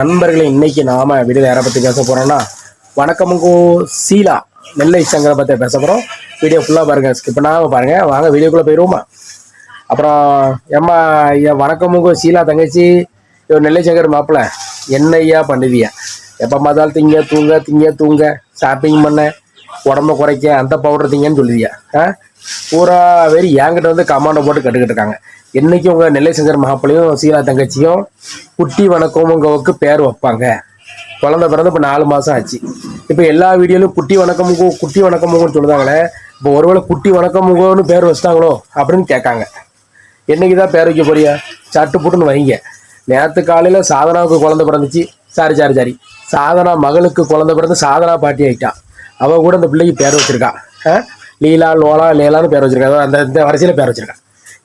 நண்பர்களை இன்னைக்கு நாம வீடியோ யாரை பத்தி பேச போறோம்னா வணக்கமுங்கோ சீலா நெல்லை சங்கரை பத்தி பேச போறோம். வீடியோ ஃபுல்லா பாருங்க ஸ்கிப் பண்ணாம பாருங்க. வாங்க வீடியோக்குள்ள போயிருவோமா? அப்புறம் ஏம்மா ஐயா வணக்கமுங்கோ சீலா தங்கச்சி. இவர் நெல்லை சங்கர் மாப்பிள்ள என்ன ஐயா பண்ணுவியா? எப்போ பார்த்தாலும் திங்க தூங்க திங்க தூங்க ஷாப்பிங் பண்ண உடம்ப குறைக்க அந்த பவுடர் தீங்கன்னு சொல்லுவியா ஆ? பூரா பேர் என்கிட்ட வந்து கமாண்டை போட்டு கட்டுக்கிட்டு இருக்காங்க. என்னைக்கு உங்க நெல்லை சங்கர் மாப்பிள்ளையும் சீலா தங்கச்சியும் குட்டி வணக்கமுங்கவுக்கு பேர் வைப்பாங்க. குழந்த பிறந்து இப்போ நாலு மாதம் ஆச்சு. இப்போ எல்லா வீடியோலையும் குட்டி வணக்கமுங்கோ குட்டி வணக்கமுங்கன்னு சொல்லுதாங்களே இப்போ ஒருவேளை குட்டி வணக்கமுங்கோன்னு பேர் வச்சிட்டாங்களோ அப்படின்னு கேட்காங்க. என்னைக்கு தான் பேர் வைக்க போறியா? சட்டு புட்டுன்னு வைங்க. நேற்று காலையில் சாதனாவுக்கு குழந்த பிறந்துச்சு. Sorry sorry sorry. சாதனா மகளுக்கு குழந்த பிறந்து சாதனா பாட்டி ஆகிட்டான் அவ கூட இந்த பிள்ளைக்கு பேர் வச்சிருக்கா? லீலா லோலா லேலான்னு பேர் வச்சிருக்கா. அந்த இந்த வரிசையில் பேர் வச்சிருக்கா.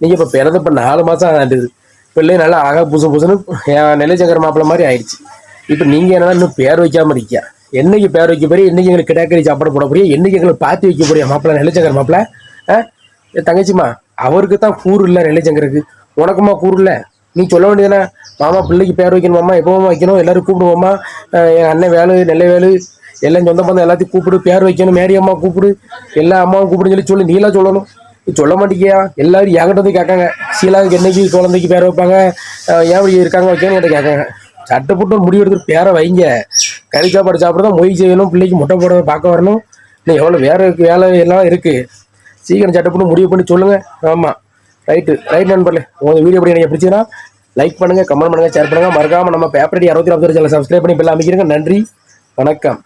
நீங்கள் இப்போ பிறந்து இப்போ நாலு மாதம் ஆண்டுது பிள்ளை நல்லா அழகா புசு புசுன்னு என் நெல்லைச்சங்கர் மாப்பிள்ளை மாதிரி ஆயிடுச்சு. இப்போ நீங்கள் என்னன்னா இன்னும் பேர் வைக்காம இருக்கியா என்னைக்கு பேர் வைக்க போறியா என்னைக்கு எங்களுக்கு கிடாக்கறி சாப்பாடு போட போறியா என்னைக்கு எங்களுக்கு பார்த்து வைக்க போறியா மாப்பிள்ளை நெல்லைச்சங்கர் மாப்பிள்ளை? தங்கச்சிம்மா அவருக்கு தான் கூறு இல்லை நெல்லைச்சங்கருக்கு. உனக்குமா கூறு இல்லை? நீ சொல்ல வேண்டியதுதானே? மாமா பிள்ளைக்கு பேர் வைக்கணுமாம்மா? எப்போமா வைக்கணும்? எல்லாரும் கூப்பிடுவோம்மா. என் அண்ணன் வேலு நெல்லை வேலு எல்லாம் சொந்த பந்தம் எல்லாத்தையும் கூப்பிடு பேர் வைக்கணும் மேரி அம்மா கூப்பிடு எல்லா அம்மாவும் கூப்பிடுன்னு சொல்லி சொல்லி நீலாம் சொல்லணும். நீ சொல்ல மாட்டேங்கியா எல்லாரும் என்கிட்ட வந்து கேட்காங்க. சீலாவுக்கு என்னைக்கு குழந்தைக்கு பேர் வைப்பாங்க? ஏன் இருக்காங்க வைக்கணும்னு என்கிட்ட கேட்காங்க. சட்டை போட்டு முடி எடுத்துட்டு பேரை வைங்க. கறி சாப்பாடு சாப்பிட தான் மொய் செய்யணும் பிள்ளைக்கு முட்டை போட பார்க்க வரணும். இன்னும் எவ்வளோ வேறு வேலை எல்லாம் இருக்குது சீக்கிரம் சட்டை போட்டு முடிவு பண்ணி சொல்லுங்கள் ஆமாம் ரைட்டு. ரைட் நண்பர்களே உங்கள் வீடியோ எப்படி எனக்கு பிடிச்சதுன்னா லைக் பண்ணுங்கள் கமெண்ட் பண்ணுங்கள் ஷேர் பண்ணுங்கள் மறக்காமல் நம்ம பேப்பரடி அறுபத்தி நாற்பது சேனல் சப்ஸ்கிரைப் பண்ணி பெல்லாம் அமைக்கிறங்க நன்றி. வணக்கம்.